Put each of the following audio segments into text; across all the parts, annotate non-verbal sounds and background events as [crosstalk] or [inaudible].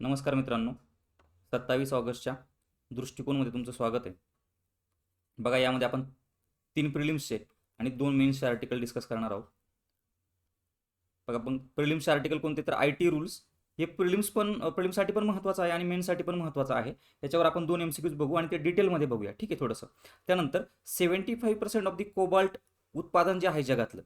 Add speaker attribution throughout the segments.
Speaker 1: नमस्कार मित्रांनो. सत्तावीस ऑगस्टच्या दृष्टिकोनमध्ये तुमचं स्वागत आहे. बघा यामध्ये आपण तीन प्रिलिम्सचे आणि दोन मेन्सचे आर्टिकल डिस्कस करणार आहोत. बघा पण प्रिलिम्सचे आर्टिकल कोणते? तर आय टी रूल्स हे प्रिलिम्स पण प्रिलिम्ससाठी पण महत्त्वाचं आहे आणि मेन्ससाठी पण महत्त्वाचं आहे. याच्यावर आपण दोन एम सी क्यूज बघू आणि ते डिटेलमध्ये बघूया. ठीक आहे थोडंसं. त्यानंतर seventy five percent of the cobalt उत्पादन जे आहे जगातलं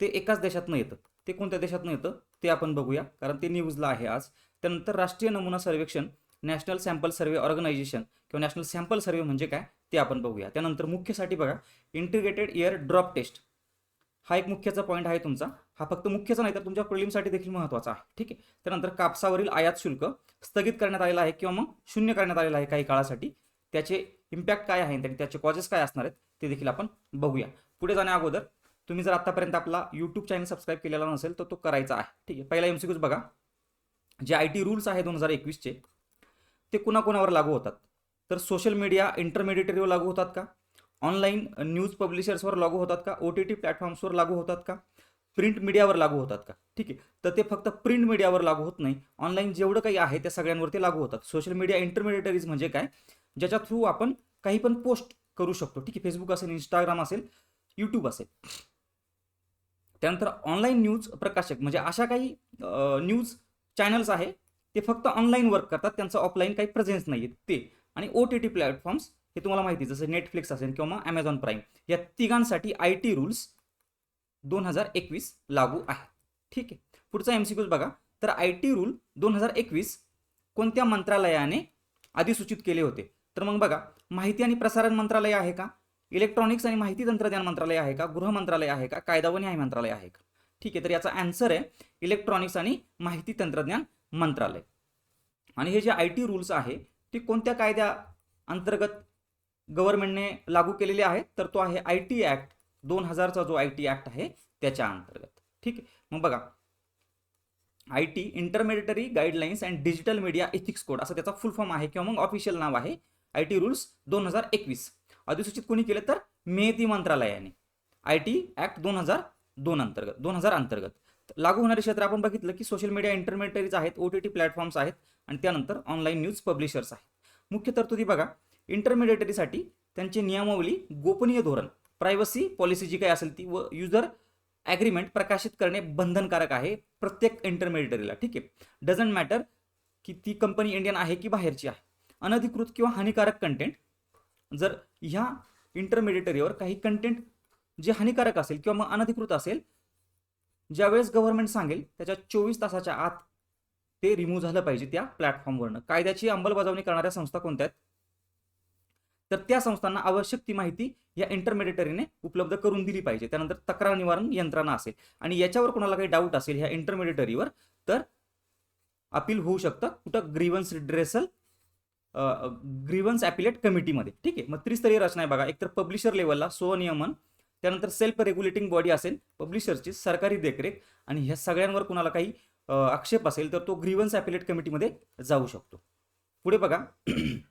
Speaker 1: ते एकाच देशातनं येतं. ते कोणत्या देशातनं येतं? ते आपण बघूया. कारण ते न्यूजला आहे आज. त्यानंतर राष्ट्रीय नमुना सर्वेक्षण नॅशनल सॅम्पल सर्वे ऑर्गनायझेशन किंवा नॅशनल सॅम्पल सर्वे म्हणजे काय ते आपण बघूया. त्यानंतर मुख्यसाठी बघा इंटिग्रेटेड इयर ड्रॉप टेस्ट. हा एक मुख्याचा पॉईंट आहे तुमचा. हा फक्त मुख्यचा नाही तर तुमच्या प्रिलिमसाठी देखील महत्त्वाचा आहे. ठीक आहे? त्यानंतर कापसावरील आयात शुल्क स्थगित करण्यात आलेला आहे किंवा मग शून्य करण्यात आलेलं आहे काही काळासाठी. त्याचे इम्पॅक्ट काय आहे आणि त्याचे कॉजेस काय असणार आहेत ते देखील आपण बघूया. पुढे जाण्या अगोदर तुम्ही जर आतापर्यंत आपला यूट्यूब चॅनल सबस्क्राईब केलेला नसेल तर तो करायचा आहे. ठीक आहे? पहिला एमसीक्यूज बघा. जे आय टी रूल्स आहे दोन हजार एकवीसचे ते कुणाकुणावर लागू होतात? तर सोशल मीडिया इंटरमिडिएटरीवर लागू होतात का? ऑनलाईन न्यूज पब्लिशर्सवर लागू होतात का? ओ टी टी प्लॅटफॉर्म्सवर लागू होतात का? प्रिंट मीडियावर लागू होतात का? ठीक आहे. तर ते फक्त प्रिंट मीडियावर लागू होत नाही. ऑनलाईन जेवढं काही आहे त्या सगळ्यांवरती लागू होतात. सोशल मीडिया इंटरमिडिएटरीज म्हणजे काय? ज्याच्या थ्रू आपण काही पण पोस्ट करू शकतो. ठीक आहे. फेसबुक असेल इंस्टाग्राम असेल यूट्यूब असेल. त्यानंतर ऑनलाईन न्यूज प्रकाशक म्हणजे अशा काही न्यूज चॅनल्स आहे ते फक्त ऑनलाईन वर्क करतात त्यांचं ऑफलाईन काही प्रेझेन्स नाही आहे ते. आणि ओ टी टी प्लॅटफॉर्म्स हे तुम्हाला माहिती जसं नेटफ्लिक्स असेल किंवा मग ॲमेझॉन प्राईम या तिघांसाठी आय टी रूल्स दोन हजार एकवीस लागू आहे ठीक आहे. पुढचा एम सी क्यूज बघा. तर आय टी रूल दोन हजार एकवीस कोणत्या मंत्रालयाने अधिसूचित केले होते? तर मग बघा माहिती आणि प्रसारण मंत्रालय आहे का? इलेक्ट्रॉनिक्स आणि माहिती तंत्रज्ञान मंत्रालय आहे का? गृह मंत्रालय आहे का? कायदा व न्याय मंत्रालय आहे का? ठीक आहे तर याचा आन्सर आहे इलेक्ट्रॉनिक्स आणि माहिती तंत्रज्ञान मंत्रालय. आणि हे जे आय टी रूल्स आहे ते कोणत्या कायद्या अंतर्गत गव्हर्नमेंटने लागू केलेले आहेत? तर तो आहे आय टी ॲक्ट दोन हजारचा जो आय टी ॲक्ट आहे त्याच्या अंतर्गत. ठीक आहे? मग बघा I T intermediary guidelines and digital media ethics code असं त्याचा फुल फॉर्म आहे किंवा मग ऑफिशियल नाव आहे आय टी रूल्स दोन हजार एकवीस. अधिसूचित कोणी केलं तर? मेहती मंत्रालयाने. आय टी ॲक्ट दोन हजार दोन अंतर्गत दोन हजार अंतर्गत. लागू होणारे क्षेत्र आपण बघितलं की सोशल मीडिया इंटरमिडिटरीज आहेत ओ टी टी प्लॅटफॉर्म्स आहेत आणि त्यानंतर ऑनलाईन न्यूज पब्लिशर्स आहेत. मुख्य तरतुदी बघा. इंटरमिडिएटरीसाठी त्यांची नियमावली गोपनीय धोरण प्रायव्हसी पॉलिसी जी काही असेल ती व युजर ॲग्रीमेंट प्रकाशित करणे बंधनकारक आहे प्रत्येक इंटरमिडिएटरीला ठीक आहे? डझंट मॅटर की ती कंपनी इंडियन आहे की बाहेरची आहे. अनधिकृत किंवा हानिकारक कंटेंट जर ह्या इंटरमिडिएटरीवर काही कंटेंट जे हानिकारक असेल किंवा मग अनधिकृत असेल ज्यावेळेस गव्हर्नमेंट सांगेल त्याच्या चोवीस तासाच्या आत ते रिमूव्ह झालं पाहिजे त्या प्लॅटफॉर्मवरनं कायद्याची अंमलबजावणी करणाऱ्या संस्था कोणत्या आहेत? तर त्या संस्थांना आवश्यक ती माहिती या इंटरमिडिएटरीने उपलब्ध करून दिली पाहिजे. त्यानंतर तक्रार निवारण यंत्रणा असेल. आणि याच्यावर कोणाला काही डाऊट असेल ह्या इंटरमिडिएटरीवर तर अपील होऊ शकतं कुठं ग्रीवन्स रिड्रेसल ग्रीवन्स ॲपिलेट कमिटीमध्ये ठीक आहे. मग त्रिस्तरीय रचना आहे बघा. एकतर पब्लिशर लेवलला स्वनियमन त्यानंतर सेल्फ रेग्युलेटिंग बॉडी असेल पब्लिशरची सरकारी देखरेख आणि ह्या सगळ्यांवर कुणाला काही आक्षेप असेल तर तो ग्रीवन्स ॲपिलेट कमिटीमध्ये जाऊ शकतो. पुढे बघा. [clears throat]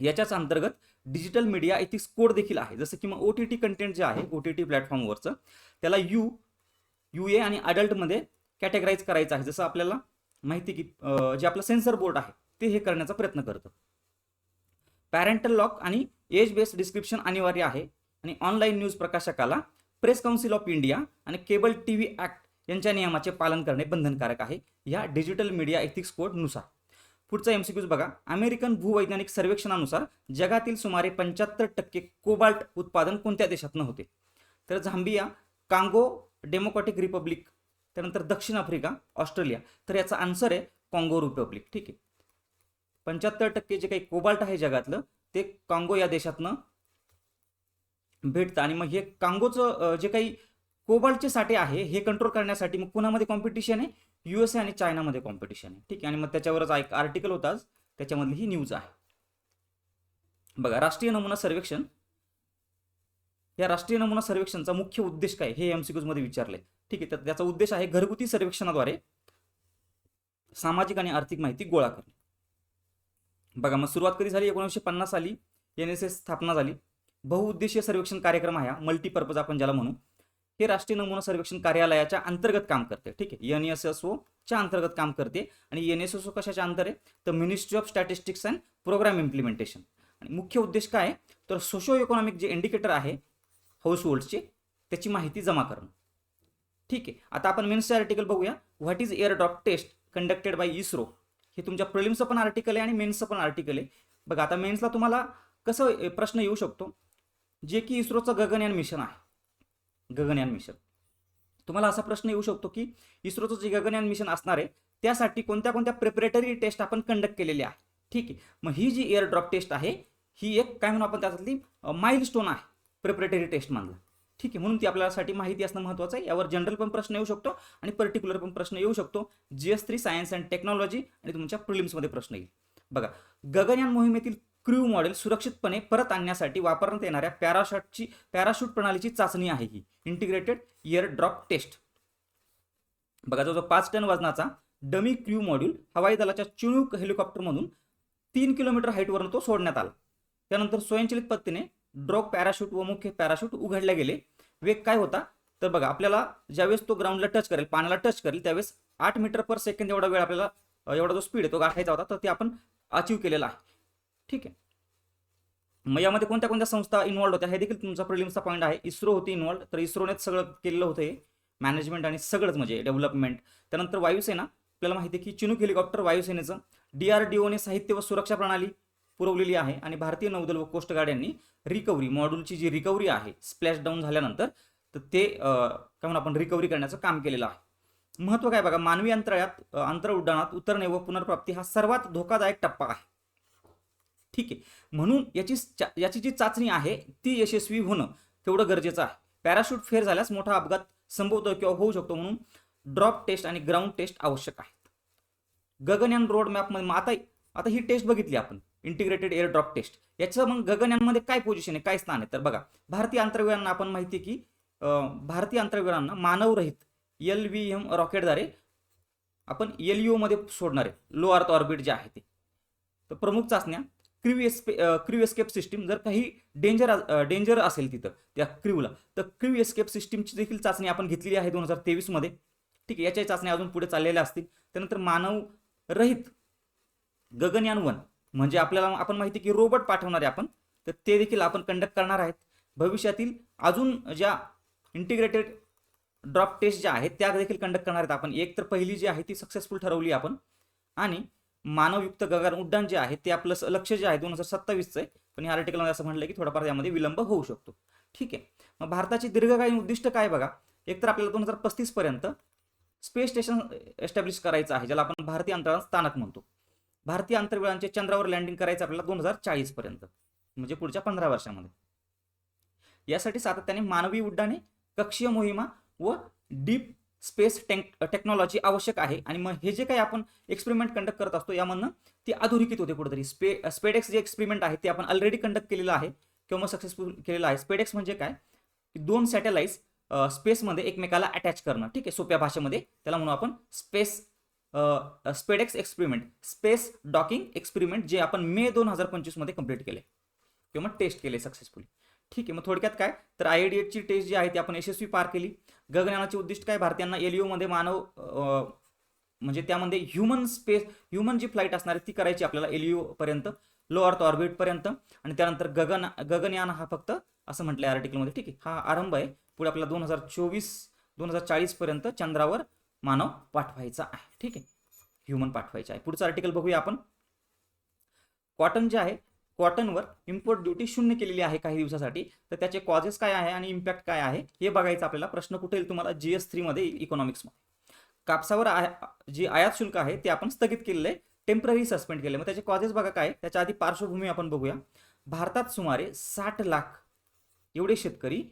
Speaker 1: याच्याच अंतर्गत डिजिटल मीडिया एथिक्स कोड देखील आहे. जसं की मग ओ टी टी कंटेंट जे आहे ओ टी टी प्लॅटफॉर्मवरचं त्याला यू यू ए आणि अडल्टमध्ये कॅटेगराईज करायचं आहे. जसं आपल्याला माहिती की जे आपलं सेन्सर बोर्ड आहे ते हे करण्याचा प्रयत्न करतं. पॅरेंटल लॉक आणि एज बेस्ड डिस्क्रिप्शन अनिवार्य आहे. आणि ऑनलाईन न्यूज प्रकाशकाला प्रेस काउन्सिल ऑफ इंडिया आणि केबल टी व्ही ॲक्ट यांच्या नियमाचे पालन करणे बंधनकारक आहे. या डिजिटल मीडिया एथिक्स कोडनुसार पुढचा एम सी क्यूज बघा. अमेरिकन भूवैज्ञानिक सर्वेक्षणानुसार जगातील सुमारे पंच्याहत्तर टक्के कोबाल्ट उत्पादन कोणत्या देशातनं होते? तर झांबिया कांगो डेमोक्रॅटिक रिपब्लिक त्यानंतर दक्षिण आफ्रिका ऑस्ट्रेलिया. तर याचा आन्सर आहे काँगो रिपब्लिक ठीक आहे. पंच्याहत्तर टक्के जे काही कोबाल्ट आहे जगातलं ते कांगो या देशातनं भेटतं. आणि मग हे कांगोचं जे काही कोबाल्टचे साठे आहे हे कंट्रोल करण्यासाठी मग कुणामध्ये कॉम्पिटिशन आहे युएसए आणि चायनामध्ये कॉम्पिटिशन आहे. ठीक आहे? आणि मग त्याच्यावरच एक आर्टिकल होताच त्याच्यामधली ही न्यूज आहे. बघा राष्ट्रीय नमुना सर्वेक्षण. या राष्ट्रीय नमुना सर्वेक्षणचा मुख्य उद्देश काय? हे एम विचारले. ठीक आहे? तर त्याचा उद्देश आहे घरगुती सर्वेक्षणाद्वारे सामाजिक आणि आर्थिक माहिती गोळा करणे. बघा मग सुरुवात कधी झाली? एकोणीसशे पन्नास साली. एन एस एस स्थापना झाली. बहुउद्देशीय सर्वेक्षण कार्यक्रम आहे मल्टीपर्पज आपण ज्याला म्हणू. हे राष्ट्रीय नमुना सर्वेक्षण कार्यालयाच्या अंतर्गत काम करते. ठीक आहे? एन एस एस ओ च्या अंतर्गत काम करते आणि एन एस एस ओ कशाच्या अंतर आहे? तर ministry of statistics and programme implementation आणि मुख्य उद्देश काय आहे? तर सोशो इकॉनॉमिक जे इंडिकेटर आहे हाऊसहोल्ड्सची त्याची माहिती जमा करणं. ठीक आहे? आता आपण मेन्सचे आर्टिकल बघूया. What is air drop test conducted by ISRO हे तुमच्या प्रिलिम्सचं पण आर्टिकल आहे आणि मेन्सचं पण आर्टिकल आहे. बघा आता मेन्सला तुम्हाला कसं प्रश्न येऊ शकतो. जे की इस्रोचं गगनयान मिशन आहे. गगनयान मिशन. तुम्हाला असा प्रश्न येऊ शकतो की इस्रोचं जे गगनयान मिशन असणार आहे त्यासाठी कोणत्या कोणत्या प्रिपरेटरी टेस्ट आपण कंडक्ट केलेली आहे? ठीक आहे. मग ही जी एअर ड्रॉप टेस्ट आहे ही एक काय म्हणू आपण त्याच्यातली माइल स्टोन आहे प्रिपरेटरी टेस्ट मानला ठीक आहे. म्हणून ती आपल्यासाठी माहिती असणं महत्त्वाचं आहे. यावर जनरल पण प्रश्न येऊ शकतो आणि पर्टिक्युलर पण प्रश्न येऊ शकतो. G S three science and technology आणि तुमच्या प्रिलिम्समध्ये प्रश्न येईल. बघा गगनयान मोहिमेतील क्र्यू मॉडेल सुरक्षितपणे परत आणण्यासाठी वापरण्यात येणाऱ्या पॅराशॉटची पॅराशूट प्रणालीची चाचणी आहे ही. इंटिग्रेटेड इयर ड्रॉप टेस्ट बघा जवळजवळ पाच टन वजनाचा डमी क्र्यू मॉड्यूल हवाई दलाच्या चिणूक हेलिकॉप्टरमधून तीन किलोमीटर हाईटवरून तो सोडण्यात आला. त्यानंतर स्वयंचलित पद्धतीने ड्रॉप पॅराशूट व मुख्य पॅराशूट उघडले गेले. वेग काय होता? तर बघा आपल्याला ज्यावेळेस तो ग्राउंडला टच करेल पाण्याला टच करेल त्यावेळेस आठ मीटर पर सेकंद एवढा वेळ आपल्याला एवढा जो स्पीड आहे तो गाठायचा होता तर ते आपण अचीव केलेला आहे. ठीक आहे. मग यामध्ये कोणत्या कोणत्या संस्था इन्व्हॉल्ड होत्या? हे देखील तुमचा प्रिलिम्सचा पॉईंट आहे. इस्रो होती इन्व्हॉल्ड तर इस्रोनेच सगळं केलेलं होतं हे. मॅनेजमेंट आणि सगळंच म्हणजे डेव्हलपमेंट त्यानंतर वायुसेना. आपल्याला माहिती आहे की चिनूक हेलिकॉप्टर वायुसेनेचं डीआरडीओने साहित्य व सुरक्षा प्रणाली पुरवलेली आहे आणि भारतीय नौदल व कोस्ट गार्ड यांनी रिकव्हरी मॉड्यूलची जी रिकव्हरी आहे स्प्लॅश डाऊन झाल्यानंतर तर ते काय म्हणून आपण रिकव्हरी करण्याचं काम केलेलं आहे. महत्त्व काय बघा? मानवी अंतराळात अंतर उड्डाणात उतरणे व पुनर्प्राप्ती हा सर्वात धोकादायक टप्पा आहे. ठीक आहे. म्हणून याची याची जी चाचणी आहे ती यशस्वी होणं तेवढं गरजेचं आहे. पॅराशूट फेर झाल्यास मोठा अपघात संभवतो किंवा होऊ शकतो म्हणून ड्रॉप टेस्ट आणि ग्राउंड टेस्ट आवश्यक आहेत. गगनयान रोड मॅपमध्ये मग आता आता ही टेस्ट बघितली आपण इंटिग्रेटेड एअर ड्रॉप टेस्ट याचं मग गगनयानमध्ये काय पोझिशन आहे काय स्थान आहे? तर बघा भारतीय अंतर्वीरांना आपण माहिती की भारतीय अंतर्वीरांना मानवरहित एल व्ही एम रॉकेटद्वारे आपण एलमध्ये सोडणार आहे. लो अर्थ ऑर्बिट जे आहे ते. तर प्रमुख चाचण्या crew escape crew escape system जर काही डेंजर डेंजर असेल तिथं त्या क्रिवला तर क्रिव एस्केप सिस्टीमची देखील चाचणी आपण घेतलेली आहे दोन हजार तेवीसमध्ये. ठीक आहे याच्या चाचण्या अजून पुढे चाललेल्या असतील. त्यानंतर मानव रहित गगनयान वन म्हणजे आपल्याला आपण माहिती आहे की रोबोट पाठवणारे आपण तर ते देखील आपण कंडक्ट करणार आहेत. भविष्यातील अजून ज्या इंटिग्रेटेड ड्रॉप टेस्ट ज्या आहेत त्या देखील कंडक्ट करणार आहेत आपण. एक तर पहिली जी आहे ती सक्सेसफुल ठरवली आपण. आणि मानवयुक्त गगन उड्डाण जे आहे ते आपलं लक्ष जे आहे दोन हजार सत्तावीसचं आहे. पण या आर्टिकलमध्ये असं म्हटलं की थोडाफार यामध्ये विलंब होऊ शकतो. ठीक आहे. मग भारताची दीर्घकालीन उद्दिष्ट काय बघा? एकतर आपल्याला दोन हजार पस्तीस पर्यंत स्पेस स्टेशन एस्टॅब्लिश करायचं आहे ज्याला आपण भारतीय अंतराळ स्थानक म्हणतो. भारतीय अंतरवेळांचे चंद्रावर लँडिंग करायचं आपल्याला दोन हजार चाळीस पर्यंत म्हणजे पुढच्या पंधरा वर्षामध्ये. यासाठी सातत्याने मानवी उड्डाणे कक्षीय मोहिमा व डीप स्पेस टेक टेक्नॉलॉजी आवश्यक आहे. आणि मग हे जे काही आपण एक्सपेरिमेंट कंडक्ट करत असतो यामधनं ती अधोरेखित होते कुठेतरी. स्पे स्पेडेक्स जे एक्सपेरिमेंट आहे ते आपण ऑलरेडी कंडक्ट केलेलं आहे किंवा मग सक्सेसफुल केलेलं आहे. स्पेडेक्स म्हणजे काय? की दोन सॅटेलाइट्स स्पेसमध्ये एकमेकाला अटॅच करणं. ठीक आहे? सोप्या भाषेमध्ये. त्याला म्हणू आपण space spadex experiment space docking experiment जे आपण मे दोन हजार पंचवीसमध्ये कंप्लीट केले. किंवा मग टेस्ट केले सक्सेसफुली ठीक आहे? मग थोडक्यात काय? तर आय डी ची टेस्ट जी आहे ती आपण यशस्वी पार केली. गगनयानाचे उद्दिष्ट काय? भारतीयांना एलयूमध्ये मानव म्हणजे त्यामध्ये ह्युमन स्पेस ह्युमन जी फ्लाईट असणार आहे ती करायची आपल्याला एलयू पर्यंत लो अर्थ ऑर्बिट पर्यंत. आणि त्यानंतर गगन गगनयान हा फक्त असं म्हटलं आहे आर्टिकलमध्ये ठीक आहे? हा आरंभ आहे. पुढे आपल्याला दोन हजार चोवीस दोन हजार चाळीस पर्यंत चंद्रावर मानव पाठवायचा आहे ठीक आहे? ह्युमन पाठवायचं आहे. पुढचं आर्टिकल बघूया आपण. कॉटन जे आहे कॉटनवर इम्पोर्ट ड्युटी शून्य केलेली आहे काही दिवसासाठी. तर त्याचे कॉजेस काय आहे आणि इम्पॅक्ट काय आहे हे बघायचं आपल्याला प्रश्न कुठे येईल तुम्हाला जी एस थ्रीमध्ये इकॉनॉमिक्समध्ये कापसावर आय- जे आयात शुल्क आहे ते आपण स्थगित केलेलं आहे टेंपररी सस्पेंड केले मग त्याचे कॉजेस बघा काय त्याच्या आधी पार्श्वभूमी आपण बघूया. भारतात सुमारे साठ लाख एवढे शेतकरी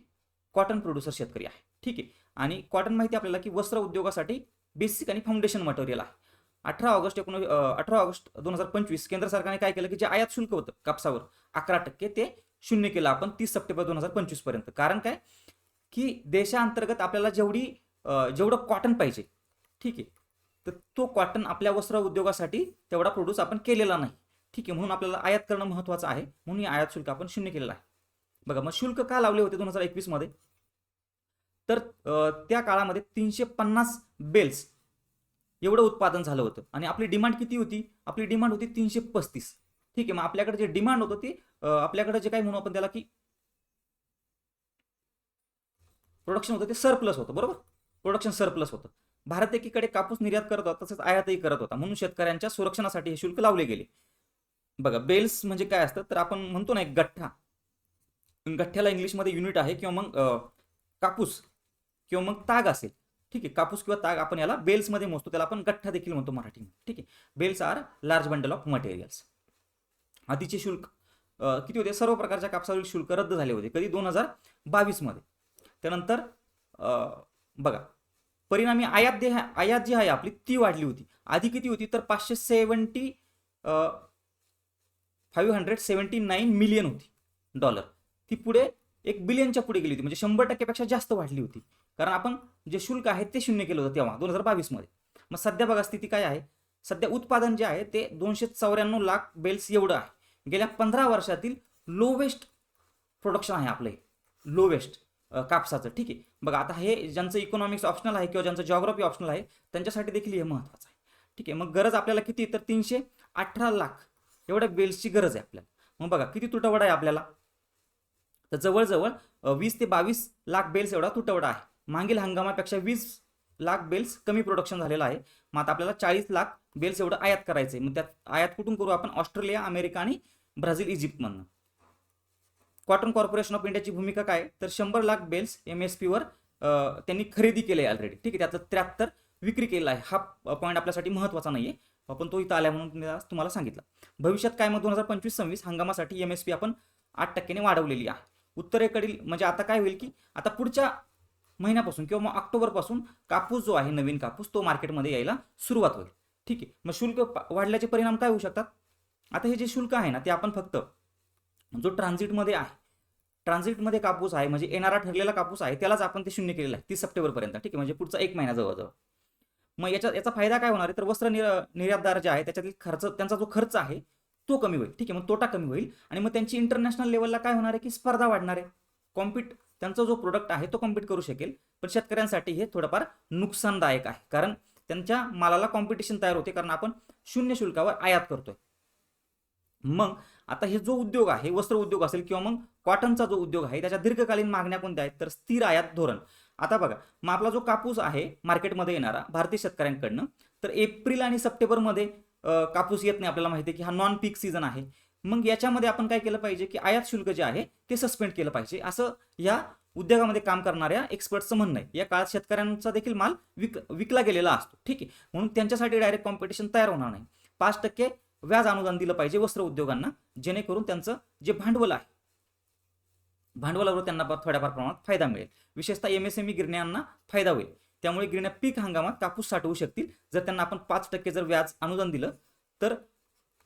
Speaker 1: कॉटन प्रोड्युसर शेतकरी आहे. ठीक आहे. आणि कॉटन माहिती आपल्याला की वस्त्र उद्योगासाठी बेसिक आणि फाउंडेशन मटेरियल आहे. अठरा ऑगस्ट एकोण अठरा ऑगस्ट दोन हजार पंचवीस केंद्र सरकारने काय केलं की जे आयात शुल्क होतं कापसावर अकरा टक्के ते शून्य केलं आपण तीस सप्टेंबर दोन हजार पंचवीसपर्यंत. कारण काय? की देशांतर्गत आपल्याला जेवढी जेवढं कॉटन पाहिजे ठीक आहे. तर तो कॉटन आपल्या वस्त्र उद्योगासाठी तेवढा प्रोड्यूस आपण केलेला नाही. ठीक आहे म्हणून आपल्याला आयात करणं महत्त्वाचं आहे. म्हणून आयात शुल्क आपण शून्य केलेलं आहे. बघा मग शुल्क का लावले होते दोन हजार एकवीसमध्ये? तर त्या काळामध्ये तीनशे पन्नास बेल्स एवढं उत्पादन झालं होतं. आणि आपली डिमांड किती होती? आपली डिमांड होती तीनशे पस्तीस. ठीक आहे मग आपल्याकडे जे डिमांड होतं ते आपल्याकडे जे काय म्हणू आपण त्याला की प्रोडक्शन होतं ते सरप्लस होतं बरोबर? प्रोडक्शन सरप्लस होतं. भारत एकीकडे कापूस निर्यात करत होता तसंच आयातही करत होता. म्हणून शेतकऱ्यांच्या संरक्षणासाठी हे शुल्क लावले गेले. बघा बेल्स म्हणजे काय असतं? तर आपण म्हणतो ना एक गठ्ठा. गठ्ठ्याला इंग्लिशमध्ये युनिट आहे किंवा मग कापूस किंवा मग ताग असेल. ठीक आहे कापूस किंवा ताग आपण याला बेल्समध्ये मोजतो त्याला आपण गठ्ठा देखील म्हणतो मराठीमध्ये ठीक आहे bales are large bundle of materials. आधीचे शुल्क किती होते? सर्व प्रकारच्या कापसावरील शुल्क रद्द झाले होते कधी? दोन हजार बावीसमध्ये. त्यानंतर बघा परिणामी आयात जे आहे- आयात जी आहे आपली ती वाढली होती. आधी किती होती? तर पाचशे seventy five hundred seventy nine million होती डॉलर. ती पुढे एक बिलियनच्या पुढे गेली होती म्हणजे शंभर टक्क्यापेक्षा जास्त वाढली होती. कारण आपण जे शुल्क आहे ते शून्य केलं होतं तेव्हा दोन हजार बावीसमध्ये मग सध्या बघा स्थिती काय आहे? सध्या उत्पादन जे आहे ते दोनशे चौऱ्याण्णव लाख बेल्स एवढं आहे. गेल्या पंधरा वर्षातील लोवेस्ट प्रोडक्शन आहे आपलं हे. लोवेस्ट कापसाचं. ठीक आहे? बघा आता हे ज्यांचं इकॉनॉमिक्स ऑप्शनल आहे किंवा ज्यांचं जॉग्रॉफी ऑप्शनल आहे त्यांच्यासाठी देखील हे महत्त्वाचं आहे. ठीक आहे? मग गरज आपल्याला किती तर तीनशे अठरा लाख. एवढ्या बेल्सची गरज आहे आपल्याला. मग बघा किती तुटवडा आहे आपल्याला? तर जवळजवळ वीस ते बावीस लाख बेल्स एवढा तुटवडा आहे. मागील हंगामापेक्षा वीस लाख बेल्स कमी प्रोडक्शन झालेलं आहे. मग आता आपल्याला चाळीस लाख बेल्स एवढं आयात करायचं मग त्यात आयात कुठून करू आपण? ऑस्ट्रेलिया अमेरिका आणि ब्राझील इजिप्तमधनं. कॉटन कॉर्पोरेशन ऑफ इंडियाची भूमिका काय? तर शंभर लाख बेल्स एम एस पीवर त्यांनी खरेदी केले आहे ऑलरेडी ठीक आहे त्यातलं त्र्याहत्तर विक्री केला आहे. हा पॉईंट आपल्यासाठी महत्त्वाचा नाही आहे आपण तो इथं आल्या म्हणून मी तुम्हाला सांगितलं. भविष्यात काय? मग दोन हजार पंचवीस सव्वीस हंगामासाठी एम एस पी आपण आठ टक्क्याने वाढवलेली आहे. उत्तरेकडील म्हणजे आता काय होईल की आता पुढच्या महिन्यापासून किंवा मग ऑक्टोबरपासून कापूस जो आहे नवीन कापूस तो मार्केटमध्ये यायला सुरुवात होईल. ठीक आहे. मग शुल्क वाढल्याचे परिणाम काय होऊ शकतात? आता हे जे शुल्क आहे ना ते आपण फक्त जो ट्रान्झिटमध्ये आहे ट्रान्झिटमध्ये कापूस आहे म्हणजे येणारा ठरलेला कापूस आहे त्यालाच आपण ते शून्य केलेलं आहे तीस सप्टेंबरपर्यंत. ठीक आहे. म्हणजे पुढचा एक महिना जवळजवळ. मग याचा याचा फायदा काय होणार आहे? तर वस्त्र निर निर्यातदार जे आहे त्याच्यातील खर्च त्यांचा जो खर्च आहे तो कमी होईल. ठीक आहे. मग तोटा कमी होईल. आणि मग त्यांची इंटरनॅशनल लेवलला काय होणार आहे? की स्पर्धा वाढणार आहे. कॉम्पिट त्यांचा जो प्रोडक्ट आहे तो कॉम्पिट करू शकेल. पण शेतकऱ्यांसाठी हे थोडंफार नुकसानदायक आहे. कारण त्यांच्या मालाला कॉम्पिटिशन तयार होते. कारण आपण शून्य शुल्कावर आयात करतोय. मग आता हे जो उद्योग आहे वस्त्र उद्योग असेल किंवा मग कॉटनचा जो उद्योग आहे त्याच्या दीर्घकालीन मागण्या कोणत्या आहेत? तर स्थिर आयात धोरण. आता बघा मग आपला जो कापूस आहे मार्केटमध्ये येणारा भारतीय शेतकऱ्यांकडनं तर एप्रिल आणि सप्टेंबरमध्ये कापूस येत नाही आपल्याला माहिती आहे की हा नॉन पीक सीझन आहे. मग याच्यामध्ये आपण काय केलं पाहिजे की आयात शुल्क जे आहे ते सस्पेंड केलं पाहिजे. असं या उद्योगामध्ये काम करणाऱ्या एक्सपर्टचं म्हणणं आहे. या काळात शेतकऱ्यांचा देखील माल विक विकला गेलेला असतो. ठीक आहे. म्हणून त्यांच्यासाठी डायरेक्ट कॉम्पिटिशन तयार होणार नाही. पाच टक्के व्याज अनुदान दिलं पाहिजे वस्त्र उद्योगांना जेणेकरून त्यांचं जे भांडवल आहे भांडवलावर त्यांना थोड्याफार प्रमाणात फायदा मिळेल. विशेषतः एम एस एम ई गिरण्यांना फायदा होईल. त्यामुळे गिरण्या पीक हंगामात कापूस साठवू शकतील. जर त्यांना आपण पाच टक्के जर व्याज अनुदान दिलं तर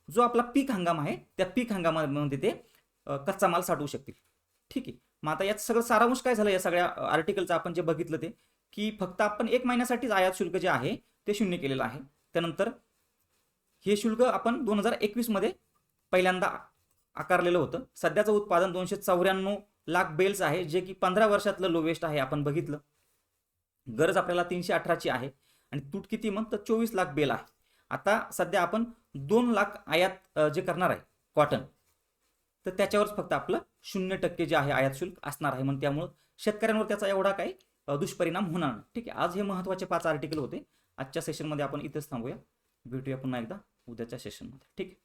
Speaker 1: जो आपला पीक हंगाम आहे त्या पीक हंगामामध्ये ते कच्चा माल साठवू शकतील. ठीक आहे. मग आता यात सगळं सारांश काय झालं या सगळ्या आर्टिकलचं आपण जे बघितलं ते की फक्त आपण एक महिन्यासाठीच आयात शुल्क जे आहे ते शून्य केलेलं आहे. त्यानंतर हे शुल्क आपण दोन हजार एकवीसमध्ये पहिल्यांदा आकारलेलं होतं. सध्याचं उत्पादन दोनशे चौऱ्याण्णव लाख बेल्स आहे जे की पंधरा वर्षातलं लोवेस्ट आहे आपण बघितलं. गरज आपल्याला तीनशे अठराची आहे. आणि तूट किती मग? तर चोवीस लाख बेल आहे. आता सध्या आपण दोन लाख आयात जे करणार आहे कॉटन तर त्याच्यावरच फक्त आपलं शून्य टक्के जे आहे आयात शुल्क असणार आहे. म्हणून त्यामुळं शेतकऱ्यांवर त्याचा एवढा काही दुष्परिणाम होणार नाही. ठीक आहे आज हे महत्त्वाचे पाच आर्टिकल होते. आजच्या सेशनमध्ये आपण इथेच थांबूया. भेटूया पुन्हा एकदा उद्याच्या सेशनमध्ये ठीक आहे.